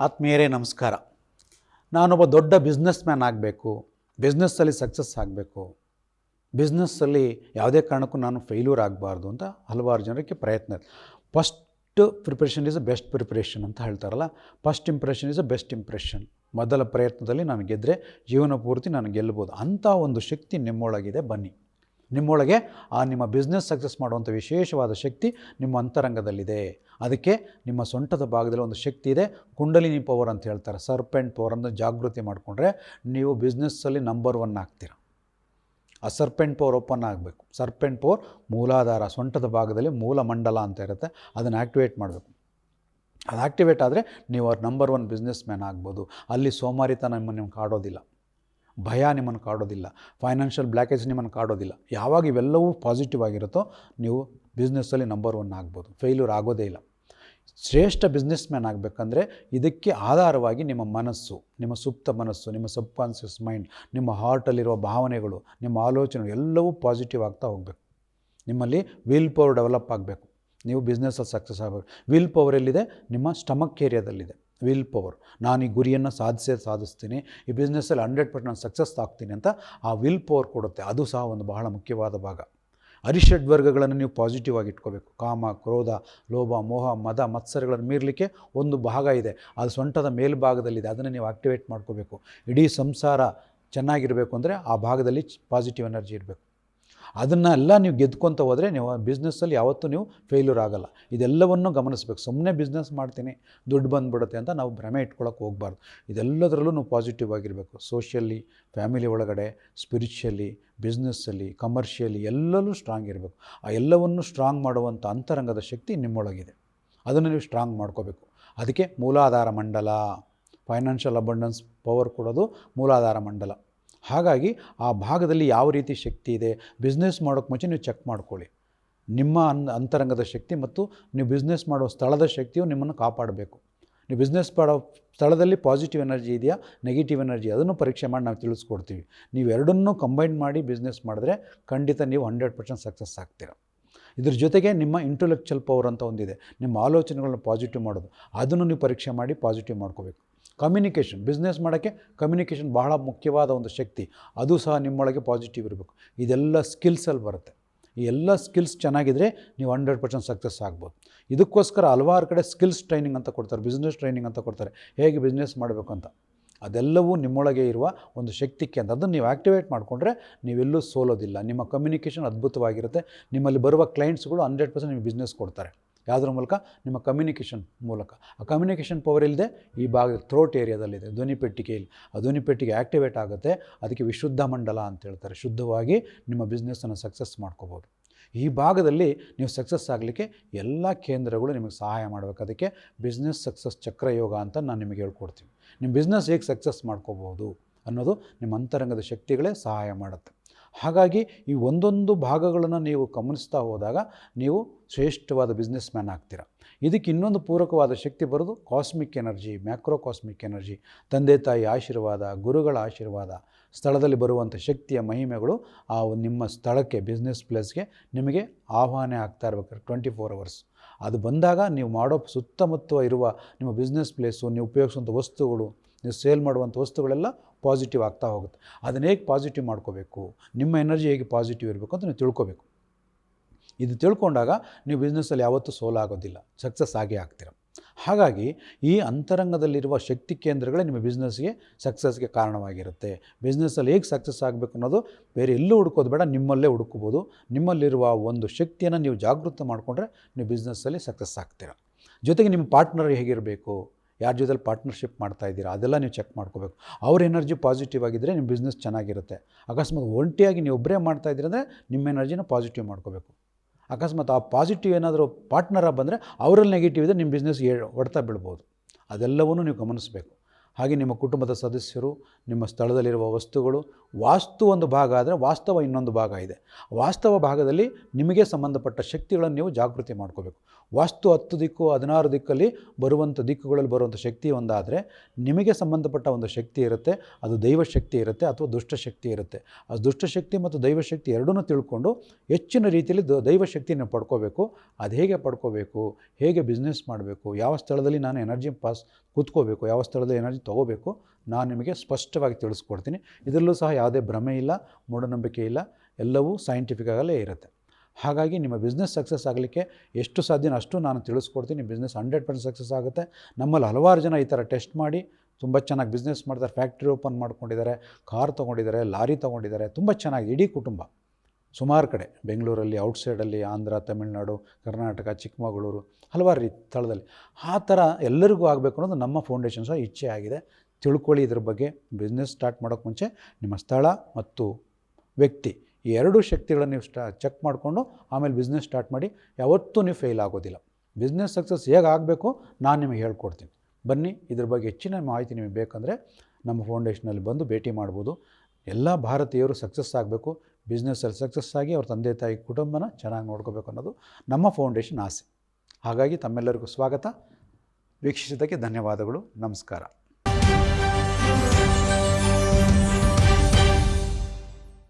ಆತ್ಮೀಯರೇ, ನಮಸ್ಕಾರ. ನಾನೊಬ್ಬ ದೊಡ್ಡ ಬಿಸ್ನೆಸ್ ಮ್ಯಾನ್ ಆಗಬೇಕು ಬಿಸ್ನೆಸ್ಸಲ್ಲಿ ಸಕ್ಸಸ್ ಆಗಬೇಕು ಬಿಸ್ನೆಸ್ಸಲ್ಲಿ ಯಾವುದೇ ಕಾರಣಕ್ಕೂ ನಾನು ಫೇಲ್ಯೂರ್ ಆಗಬಾರ್ದು ಅಂತ ಹಲವಾರು ಜನಕ್ಕೆ ಪ್ರಯತ್ನ first preparation is a best preparation ಅಂತ ಹೇಳ್ತಾರಲ್ಲ first impression is a best impression ಮೊದಲ ಪ್ರಯತ್ನದಲ್ಲಿ ನಾನು ಗೆದ್ದರೆ ಜೀವನ ಪೂರ್ತಿ ನಾನು ಗೆಲ್ಲಬೋದು ಅಂಥ ಒಂದು ಶಕ್ತಿ ನಿಮ್ಮೊಳಗಿದೆ, ಬನ್ನಿ. ನಿಮ್ಮೊಳಗೆ ಆ ನಿಮ್ಮ ಬಿಸ್ನೆಸ್ ಸಕ್ಸಸ್ ಮಾಡುವಂಥ ವಿಶೇಷವಾದ ಶಕ್ತಿ ನಿಮ್ಮ ಅಂತರಂಗದಲ್ಲಿದೆ. ಅದಕ್ಕೆ ನಿಮ್ಮ ಸೊಂಟದ ಭಾಗದಲ್ಲಿ ಒಂದು ಶಕ್ತಿ ಇದೆ. ಕುಂಡಲಿನಿ ಪವರ್ ಅಂತ ಹೇಳ್ತಾರೆ. ಸರ್ಪೆಂಟ್ ಪವರ್ ಅಂತ ಜಾಗೃತಿ ಮಾಡಿಕೊಂಡ್ರೆ ನೀವು ಬಿಸ್ನೆಸ್ಸಲ್ಲಿ ನಂಬರ್ ಒನ್ ಆಗ್ತೀರ. ಆ ಸರ್ಪೆಂಟ್ ಪವರ್ ಓಪನ್ ಆಗಬೇಕು. ಸರ್ಪೆಂಟ್ ಪವರ್ ಮೂಲಾಧಾರ, ಸೊಂಟದ ಭಾಗದಲ್ಲಿ ಮೂಲ ಮಂಡಲ ಅಂತ ಇರುತ್ತೆ. ಅದನ್ನು ಆ್ಯಕ್ಟಿವೇಟ್ ಮಾಡಬೇಕು. ಅದು ಆ್ಯಕ್ಟಿವೇಟ್ ಆದರೆ ನೀವು ಅವ್ರ ನಂಬರ್ ಒನ್ ಬಿಸ್ನೆಸ್ ಮ್ಯಾನ್ ಆಗ್ಬೋದು. ಅಲ್ಲಿ ಸೋಮಾರಿತನ ನಿಮ್ಮನ್ನು ನಿಮ್ಗೆ ಕಾಡೋದಿಲ್ಲ. ಭಯ ನಿಮ್ಮನ್ನು ಕಾಡೋದಿಲ್ಲ. ಫೈನಾನ್ಷಿಯಲ್ ಬ್ಲ್ಯಾಕೇಜ್ ನಿಮ್ಮನ್ನು ಕಾಡೋದಿಲ್ಲ. ಯಾವಾಗ ಇವೆಲ್ಲವೂ ಪಾಸಿಟಿವ್ ಆಗಿರುತ್ತೋ ನೀವು ಬಿಸ್ನೆಸ್ಸಲ್ಲಿ ನಂಬರ್ ಒನ್ ಆಗ್ಬೋದು. ಫೇಲ್ಯೂರ್ ಆಗೋದೇ ಇಲ್ಲ. ಶ್ರೇಷ್ಠ ಬಿಸ್ನೆಸ್ ಮ್ಯಾನ್ ಆಗಬೇಕಂದ್ರೆ ಇದಕ್ಕೆ ಆಧಾರವಾಗಿ ನಿಮ್ಮ ಮನಸ್ಸು, ನಿಮ್ಮ ಸುಪ್ತ ಮನಸ್ಸು, ನಿಮ್ಮ ಸಬ್ ಕಾನ್ಷಿಯಸ್ ಮೈಂಡ್ ನಿಮ್ಮ ಹಾರ್ಟಲ್ಲಿರುವ ಭಾವನೆಗಳು, ನಿಮ್ಮ ಆಲೋಚನೆಗಳು ಎಲ್ಲವೂ ಪಾಸಿಟಿವ್ ಆಗ್ತಾ ಹೋಗಬೇಕು. ನಿಮ್ಮಲ್ಲಿ ವಿಲ್ ಪವರ್ ಡೆವಲಪ್ ಆಗಬೇಕು. ನೀವು ಬಿಸ್ನೆಸ್ಸಲ್ಲಿ ಸಕ್ಸಸ್ ಆಗಬೇಕು. ವಿಲ್ ಪವರ್ ಎಲ್ಲಿದೆ? ನಿಮ್ಮ ಸ್ಟಮಕ್ ಏರಿಯಾದಲ್ಲಿದೆ ವಿಲ್ ಪವರ್. ನಾನು ಈ ಗುರಿಯನ್ನು ಸಾಧಿಸೇ ಸಾಧಿಸ್ತೀನಿ, ಈ ಬಿಸ್ನೆಸ್ಸಲ್ಲಿ ಹಂಡ್ರೆಡ್ ಪರ್ಸೆಂಟ್ ಸಕ್ಸಸ್ ಆಗ್ತೀನಿ ಅಂತ ಆ ವಿಲ್ ಪವರ್ ಕೊಡುತ್ತೆ. ಅದು ಸಹ ಒಂದು ಬಹಳ ಮುಖ್ಯವಾದ ಭಾಗ. ಅರಿಷಡ್ ವರ್ಗಗಳನ್ನು ನೀವು ಪಾಸಿಟಿವ್ ಆಗಿ ಇಟ್ಕೋಬೇಕು. ಕಾಮ, ಕ್ರೋಧ, ಲೋಭ, ಮೋಹ, ಮದ, ಮತ್ಸರಗಳನ್ನು ಮೀರಲಿಕ್ಕೆ ಒಂದು ಭಾಗ ಇದೆ. ಅದು ಸೊಂಟದ ಮೇಲ್ಭಾಗದಲ್ಲಿದೆ. ಅದನ್ನು ನೀವು ಆಕ್ಟಿವೇಟ್ ಮಾಡ್ಕೋಬೇಕು. ಇಡೀ ಸಂಸಾರ ಚೆನ್ನಾಗಿರಬೇಕು ಅಂದರೆ ಆ ಭಾಗದಲ್ಲಿ ಪಾಸಿಟಿವ್ ಎನರ್ಜಿ ಇರಬೇಕು. ಅದನ್ನೆಲ್ಲ ನೀವು ಗೆದ್ಕೊತ ಹೋದರೆ ನೀವು ಬಿಸ್ನೆಸ್ಸಲ್ಲಿ ಯಾವತ್ತೂ ನೀವು ಫೇಲ್ಯೂರ್ ಆಗಲ್ಲ. ಇದೆಲ್ಲವನ್ನು ಗಮನಿಸಬೇಕು. ಸುಮ್ಮನೆ ಬಿಸ್ನೆಸ್ ಮಾಡ್ತೀನಿ, ದುಡ್ಡು ಬಂದುಬಿಡುತ್ತೆ ಅಂತ ನಾವು ಭ್ರಮೆ ಇಟ್ಕೊಳಕ್ಕೆ ಹೋಗ್ಬಾರ್ದು. ಇದೆಲ್ಲದರಲ್ಲೂ ನೀವು ಪಾಸಿಟಿವ್ ಆಗಿರಬೇಕು. ಸೋಷಿಯಲ್ಲಿ ಫ್ಯಾಮಿಲಿ ಒಳಗಡೆ ಸ್ಪಿರಿಚುವಲಿ ಬಿಸ್ನೆಸ್ಸಲ್ಲಿ ಕಮರ್ಷಿಯಲಿ ಎಲ್ಲವೂ ಸ್ಟ್ರಾಂಗ್ ಇರಬೇಕು. ಆ ಎಲ್ಲವನ್ನು ಸ್ಟ್ರಾಂಗ್ ಮಾಡುವಂಥ ಅಂತರಂಗದ ಶಕ್ತಿ ನಿಮ್ಮೊಳಗಿದೆ. ಅದನ್ನು ನೀವು ಸ್ಟ್ರಾಂಗ್ ಮಾಡ್ಕೋಬೇಕು. ಅದಕ್ಕೆ ಮೂಲಾಧಾರ ಮಂಡಲ ಫೈನಾನ್ಷಿಯಲ್ ಅಬಂಡೆನ್ಸ್ ಪವರ್ ಕೊಡೋದು ಮೂಲಾಧಾರ ಮಂಡಲ. ಹಾಗಾಗಿ ಆ ಭಾಗದಲ್ಲಿ ಯಾವ ರೀತಿ ಶಕ್ತಿ ಇದೆ ಬಿಸ್ನೆಸ್ ಮಾಡೋಕ್ಕೆ ಮುಂಚೆ ನೀವು ಚೆಕ್ ಮಾಡ್ಕೊಳ್ಳಿ. ನಿಮ್ಮ ಅನ್, ಅಂತರಂಗದ ಶಕ್ತಿ ಮತ್ತು ನೀವು ಬಿಸ್ನೆಸ್ ಮಾಡೋ ಸ್ಥಳದ ಶಕ್ತಿಯು ನಿಮ್ಮನ್ನು ಕಾಪಾಡಬೇಕು. ನೀವು ಬಿಸ್ನೆಸ್ ಮಾಡೋ ಸ್ಥಳದಲ್ಲಿ ಪಾಸಿಟಿವ್ ಎನರ್ಜಿ ಇದೆಯಾ ನೆಗೆಟಿವ್ ಎನರ್ಜಿ ಅದನ್ನು ಪರೀಕ್ಷೆ ಮಾಡಿ ನಾವು ತಿಳಿಸ್ಕೊಡ್ತೀವಿ. ನೀವು ಎರಡನ್ನೂ ಕಂಬೈನ್ ಮಾಡಿ ಬಿಸ್ನೆಸ್ ಮಾಡಿದ್ರೆ ಖಂಡಿತ ನೀವು ಹಂಡ್ರೆಡ್ ಪರ್ಸೆಂಟ್ ಸಕ್ಸಸ್ ಆಗ್ತೀರ. ಇದ್ರ ಜೊತೆಗೆ ನಿಮ್ಮ ಇಂಟೆಲೆಕ್ಚುಯಲ್ ಪವರ್ ಅಂತ ಒಂದಿದೆ. ನಿಮ್ಮ ಆಲೋಚನೆಗಳನ್ನ ಪಾಸಿಟಿವ್ ಮಾಡೋದು. ಅದನ್ನು ನೀವು ಪರೀಕ್ಷೆ ಮಾಡಿ ಪಾಸಿಟಿವ್ ಮಾಡ್ಕೋಬೇಕು. ಕಮ್ಯುನಿಕೇಷನ್ ಬಿಸ್ನೆಸ್ ಮಾಡೋಕ್ಕೆ ಕಮ್ಯುನಿಕೇಷನ್ ಬಹಳ ಮುಖ್ಯವಾದ ಒಂದು ಶಕ್ತಿ. ಅದು ಸಹ ನಿಮ್ಮೊಳಗೆ ಪಾಸಿಟಿವ್ ಇರಬೇಕು. ಇದೆಲ್ಲ ಸ್ಕಿಲ್ಸಲ್ಲಿ ಬರುತ್ತೆ. ಈ ಎಲ್ಲ ಸ್ಕಿಲ್ಸ್ ಚೆನ್ನಾಗಿದ್ದರೆ ನೀವು ಹಂಡ್ರೆಡ್ ಪರ್ಸೆಂಟ್ ಸಕ್ಸಸ್ ಆಗ್ಬೋದು. ಇದಕ್ಕೋಸ್ಕರ ಹಲವಾರು ಕಡೆ ಸ್ಕಿಲ್ಸ್ ಟ್ರೈನಿಂಗ್ ಅಂತ ಕೊಡ್ತಾರೆ. ಬಿಸ್ನೆಸ್ ಟ್ರೈನಿಂಗ್ ಅಂತ ಕೊಡ್ತಾರೆ. ಹೇಗೆ ಬಿಸ್ನೆಸ್ ಮಾಡಬೇಕು ಅಂತ. ಅದೆಲ್ಲವೂ ನಿಮ್ಮೊಳಗೆ ಇರುವ ಒಂದು ಶಕ್ತಿಕ್ಕೆ ಅಂತ ಅದನ್ನು ನೀವು ಆ್ಯಕ್ಟಿವೇಟ್ ಮಾಡಿಕೊಂಡ್ರೆ ನೀವೆಲ್ಲೂ ಸೋಲೋದಿಲ್ಲ. ನಿಮ್ಮ ಕಮ್ಯುನಿಕೇಷನ್ ಅದ್ಭುತವಾಗಿರುತ್ತೆ. ನಿಮ್ಮಲ್ಲಿ ಬರುವ ಕ್ಲೈಂಟ್ಸ್ಗಳು ಹಂಡ್ರೆಡ್ ಪರ್ಸೆಂಟ್ ನಿಮಗೆ ಬಿಸ್ನೆಸ್ ಕೊಡ್ತಾರೆ. ಯಾವುದ್ರ ಮೂಲಕ? ನಿಮ್ಮ ಕಮ್ಯುನಿಕೇಷನ್ ಮೂಲಕ. ಆ ಕಮ್ಯುನಿಕೇಷನ್ ಪವರ್ ಇಲ್ಲದೆ ಈ ಭಾಗ ಥ್ರೋಟ್ ಏರಿಯಾದಲ್ಲಿದೆ ಧ್ವನಿ ಪೆಟ್ಟಿಗೆಯಲ್ಲಿ. ಆ ಧ್ವನಿ ಪೆಟ್ಟಿಗೆ ಆ್ಯಕ್ಟಿವೇಟ್ ಆಗುತ್ತೆ. ಅದಕ್ಕೆ ವಿಶುದ್ಧ ಮಂಡಲ ಅಂತ ಹೇಳ್ತಾರೆ. ಶುದ್ಧವಾಗಿ ನಿಮ್ಮ ಬಿಸ್ನೆಸ್ಸನ್ನು ಸಕ್ಸಸ್ ಮಾಡ್ಕೋಬೋದು. ಈ ಭಾಗದಲ್ಲಿ ನೀವು ಸಕ್ಸಸ್ ಆಗಲಿಕ್ಕೆ ಎಲ್ಲ ಕೇಂದ್ರಗಳು ನಿಮಗೆ ಸಹಾಯ ಮಾಡಬೇಕು. ಅದಕ್ಕೆ ಬಿಸ್ನೆಸ್ ಸಕ್ಸಸ್ ಚಕ್ರಯೋಗ ಅಂತ ನಾನು ನಿಮಗೆ ಹೇಳ್ಕೊಡ್ತೀನಿ. ನಿಮ್ಮ ಬಿಸ್ನೆಸ್ ಹೇಗೆ ಸಕ್ಸಸ್ ಮಾಡ್ಕೋಬೋದು ಅನ್ನೋದು ನಿಮ್ಮ ಅಂತರಂಗದ ಶಕ್ತಿಗಳೇ ಸಹಾಯ ಮಾಡುತ್ತೆ. ಹಾಗಾಗಿ ಈ ಒಂದೊಂದು ಭಾಗಗಳನ್ನು ನೀವು ಗಮನಿಸ್ತಾ ಹೋದಾಗ ನೀವು ಶ್ರೇಷ್ಠವಾದ ಬಿಸ್ನೆಸ್ ಮ್ಯಾನ್ ಆಗ್ತೀರ. ಇದಕ್ಕೆ ಇನ್ನೊಂದು ಪೂರಕವಾದ ಶಕ್ತಿ ಬರೋದು cosmic energy macro cosmic energy ತಂದೆ ತಾಯಿ ಆಶೀರ್ವಾದ, ಗುರುಗಳ ಆಶೀರ್ವಾದ, ಸ್ಥಳದಲ್ಲಿ ಬರುವಂಥ ಶಕ್ತಿಯ ಮಹಿಮೆಗಳು ಆ ನಿಮ್ಮ ಸ್ಥಳಕ್ಕೆ ಬಿಸ್ನೆಸ್ ಪ್ಲೇಸ್ಗೆ ನಿಮಗೆ ಆಹ್ವಾನ ಆಗ್ತಾ ಇರ್ಬೇಕಾದ್ರೆ ಟ್ವೆಂಟಿ ಫೋರ್ ಅವರ್ಸ್ ಅದು ಬಂದಾಗ ನೀವು ಮಾಡೋ ಸುತ್ತಮುತ್ತ ಇರುವ ನಿಮ್ಮ ಬಿಸ್ನೆಸ್ ಪ್ಲೇಸು ನೀವು ಉಪಯೋಗಿಸುವಂಥ ವಸ್ತುಗಳು ನೀವು ಸೇಲ್ ಮಾಡುವಂಥ ವಸ್ತುಗಳೆಲ್ಲ ಪಾಸಿಟಿವ್ ಆಗ್ತಾ ಹೋಗುತ್ತೆ. ಅದನ್ನು ಹೇಗೆ ಪಾಸಿಟಿವ್ ಮಾಡ್ಕೋಬೇಕು? ನಿಮ್ಮ ಎನರ್ಜಿ ಹೇಗೆ ಪಾಸಿಟಿವ್ ಇರಬೇಕು ಅಂತ ನೀವು ತಿಳ್ಕೊಬೇಕು. ಇದು ತಿಳ್ಕೊಂಡಾಗ ನೀವು ಬಿಸ್ನೆಸ್ಸಲ್ಲಿ ಯಾವತ್ತೂ ಸೋಲಾಗೋದಿಲ್ಲ ಸಕ್ಸಸ್ ಆಗೇ ಆಗ್ತೀರ. ಹಾಗಾಗಿ ಈ ಅಂತರಂಗದಲ್ಲಿರುವ ಶಕ್ತಿ ಕೇಂದ್ರಗಳೇ ನಿಮ್ಮ ಬಿಸ್ನೆಸ್ಗೆ ಸಕ್ಸಸ್ಗೆ ಕಾರಣವಾಗಿರುತ್ತೆ. ಬಿಸ್ನೆಸ್ಸಲ್ಲಿ ಹೇಗೆ ಸಕ್ಸಸ್ ಆಗಬೇಕು ಅನ್ನೋದು ಬೇರೆ ಎಲ್ಲೂ ಹುಡುಕೋದು ಬೇಡ, ನಿಮ್ಮಲ್ಲೇ ಹುಡುಕ್ಬೋದು. ನಿಮ್ಮಲ್ಲಿರುವ ಒಂದು ಶಕ್ತಿಯನ್ನು ನೀವು ಜಾಗೃತ ಮಾಡಿಕೊಂಡ್ರೆ ನೀವು ಬಿಸ್ನೆಸ್ಸಲ್ಲಿ ಸಕ್ಸಸ್ ಆಗ್ತೀರ. ಜೊತೆಗೆ ನಿಮ್ಮ ಪಾರ್ಟ್ನರ್ ಹೇಗಿರಬೇಕು? ಯಾರ ಜೊತೆಲಿ ಪಾರ್ಟ್ನರ್ಶಿಪ್ ಮಾಡ್ತಾ ಇದ್ದೀರಾ? ಅದೆಲ್ಲ ನೀವು ಚೆಕ್ ಮಾಡ್ಕೋಬೇಕು. ಅವ್ರ ಎನರ್ಜಿ ಪಾಸಿಟಿವ್ ಆಗಿದ್ದರೆ ನಿಮ್ಮ ಬಿಸ್ನೆಸ್ ಚೆನ್ನಾಗಿರುತ್ತೆ. ಅಕಸ್ಮಾತ್ ಒಂಟಿಯಾಗಿ ನೀವು ಒಬ್ಬರೇ ಮಾಡ್ತಾ ಇದ್ದೀರಂದರೆ ನಿಮ್ಮ ಎನರ್ಜಿನ ಪಾಸಿಟಿವ್ ಮಾಡ್ಕೋಬೇಕು. ಅಕಸ್ಮಾತ್ ಆ ಪಾಸಿಟಿವ್ ಏನಾದರೂ ಪಾರ್ಟ್ನರ ಬಂದರೆ ಅವರಲ್ಲಿ ನೆಗೆಟಿವ್ ಇದ್ದರೆ ನಿಮ್ಮ ಬಿಸ್ನೆಸ್ ಹೊಡ್ತಾ ಬೀಳ್ಬೋದು. ಅದೆಲ್ಲವನ್ನೂ ನೀವು ಗಮನಿಸಬೇಕು. ಹಾಗೆ ನಿಮ್ಮ ಕುಟುಂಬದ ಸದಸ್ಯರು, ನಿಮ್ಮ ಸ್ಥಳದಲ್ಲಿರುವ ವಸ್ತುಗಳು, ವಾಸ್ತು ಒಂದು ಭಾಗ ಆದರೆ ವಾಸ್ತವ ಇನ್ನೊಂದು ಭಾಗ ಇದೆ. ವಾಸ್ತವ ಭಾಗದಲ್ಲಿ ನಿಮಗೆ ಸಂಬಂಧಪಟ್ಟ ಶಕ್ತಿಗಳನ್ನು ನೀವು ಜಾಗೃತಿ ಮಾಡ್ಕೋಬೇಕು. ವಾಸ್ತು ಹತ್ತು ದಿಕ್ಕು, ಹದಿನಾರು ದಿಕ್ಕಲ್ಲಿ ಬರುವಂಥ ದಿಕ್ಕುಗಳಲ್ಲಿ ಬರುವಂಥ ಶಕ್ತಿ ಒಂದಾದರೆ ನಿಮಗೆ ಸಂಬಂಧಪಟ್ಟ ಒಂದು ಶಕ್ತಿ ಇರುತ್ತೆ, ಅದು ದೈವಶಕ್ತಿ ಇರುತ್ತೆ ಅಥವಾ ದುಷ್ಟಶಕ್ತಿ ಇರುತ್ತೆ. ಆ ದುಷ್ಟಶಕ್ತಿ ಮತ್ತು ದೈವಶಕ್ತಿ ಎರಡನ್ನೂ ತಿಳ್ಕೊಂಡು ಹೆಚ್ಚಿನ ರೀತಿಯಲ್ಲಿ ದ ದೈವಶಕ್ತಿಯನ್ನು ಪಡ್ಕೋಬೇಕು. ಅದು ಹೇಗೆ ಪಡ್ಕೋಬೇಕು? ಹೇಗೆ ಬಿಸ್ನೆಸ್ ಮಾಡಬೇಕು? ಯಾವ ಸ್ಥಳದಲ್ಲಿ ನಾನು ಎನರ್ಜಿ ಪಾಸ್ ಕೂತ್ಕೋಬೇಕು? ಯಾವ ಸ್ಥಳದಲ್ಲಿ ಎನರ್ಜಿ ತೊಗೋಬೇಕು? ನಾನು ನಿಮಗೆ ಸ್ಪಷ್ಟವಾಗಿ ತಿಳಿಸ್ಕೊಡ್ತೀನಿ. ಇದರಲ್ಲೂ ಸಹ ಯಾವುದೇ ಭ್ರಮೆ ಇಲ್ಲ, ಮೂಢನಂಬಿಕೆ ಇಲ್ಲ. ಎಲ್ಲವೂ ಸೈಂಟಿಫಿಕ್ ಆಗಲೇ ಇರುತ್ತೆ. ಹಾಗಾಗಿ ನಿಮ್ಮ ಬಿಸ್ನೆಸ್ ಸಕ್ಸಸ್ ಆಗಲಿಕ್ಕೆ ಎಷ್ಟು ಸಾಧ್ಯನೋ ಅಷ್ಟು ನಾನು ತಿಳಿಸ್ಕೊಡ್ತೀನಿ. ಬಿಸ್ನೆಸ್ ಹಂಡ್ರೆಡ್ ಪರ್ಸೆಂಟ್ ಸಕ್ಸಸ್ ಆಗುತ್ತೆ. ನಮ್ಮಲ್ಲಿ ಹಲವಾರು ಜನ ಈ ಥರ ಟೆಸ್ಟ್ ಮಾಡಿ ತುಂಬ ಚೆನ್ನಾಗಿ ಬಿಸ್ನೆಸ್ ಮಾಡ್ತಾರೆ. ಫ್ಯಾಕ್ಟ್ರಿ ಓಪನ್ ಮಾಡ್ಕೊಂಡಿದ್ದಾರೆ ಕಾರ್ ತೊಗೊಂಡಿದ್ದಾರೆ, ಲಾರಿ ತೊಗೊಂಡಿದ್ದಾರೆ. ತುಂಬ ಚೆನ್ನಾಗಿ ಇಡೀ ಕುಟುಂಬ. ಸುಮಾರು ಕಡೆ. ಬೆಂಗಳೂರಲ್ಲಿ ಔಟ್ಸೈಡಲ್ಲಿ ಆಂಧ್ರ, ತಮಿಳುನಾಡು, ಕರ್ನಾಟಕ, ಚಿಕ್ಕಮಗಳೂರು, ಹಲವಾರು ರೀತಿ ಸ್ಥಳದಲ್ಲಿ. ಆ ಥರ ಎಲ್ಲರಿಗೂ ಆಗಬೇಕು ಅನ್ನೋದು ನಮ್ಮ ಫೌಂಡೇಶನ್ ಸಹ ಇಚ್ಛೆ ಆಗಿದೆ. ತಿಳ್ಕೊಳ್ಳಿ ಇದ್ರ ಬಗ್ಗೆ. ಬಿಸ್ನೆಸ್ ಸ್ಟಾರ್ಟ್ ಮಾಡೋಕ್ಕೆ ಮುಂಚೆ ನಿಮ್ಮ ಸ್ಥಳ ಮತ್ತು ವ್ಯಕ್ತಿ. ಈ ಎರಡೂ ಶಕ್ತಿಗಳನ್ನು ನೀವು ಸ್ಟಾ ಚೆಕ್ ಮಾಡಿಕೊಂಡು ಆಮೇಲೆ ಬಿಸ್ನೆಸ್ ಸ್ಟಾರ್ಟ್ ಮಾಡಿ ಯಾವತ್ತೂ ನೀವು ಫೇಲ್ ಆಗೋದಿಲ್ಲ. ಬಿಸ್ನೆಸ್ ಸಕ್ಸಸ್ ಹೇಗೆ ಆಗಬೇಕು ನಾನು ನಿಮಗೆ ಹೇಳ್ಕೊಡ್ತೀನಿ. ಬನ್ನಿ, ಇದ್ರ ಬಗ್ಗೆ ಹೆಚ್ಚಿನ ಮಾಹಿತಿ ನಿಮಗೆ ಬೇಕಂದರೆ ನಮ್ಮ ಫೌಂಡೇಶನಲ್ಲಿ ಬಂದು ಭೇಟಿ ಮಾಡ್ಬೋದು. ಎಲ್ಲ ಭಾರತೀಯರು ಸಕ್ಸಸ್ ಆಗಬೇಕು ಬಿಸ್ನೆಸ್ಸಲ್ಲಿ ಸಕ್ಸಸ್ ಆಗಿ ಅವ್ರ ತಂದೆ, ತಾಯಿ ಕುಟುಂಬನ ಚೆನ್ನಾಗಿ ನೋಡ್ಕೋಬೇಕು ಅನ್ನೋದು ನಮ್ಮ ಫೌಂಡೇಶನ್ ಆಸೆ. ಹಾಗಾಗಿ ತಮ್ಮೆಲ್ಲರಿಗೂ ಸ್ವಾಗತ. ವೀಕ್ಷಿಸಿದ್ದಕ್ಕೆ ಧನ್ಯವಾದಗಳು. ನಮಸ್ಕಾರ.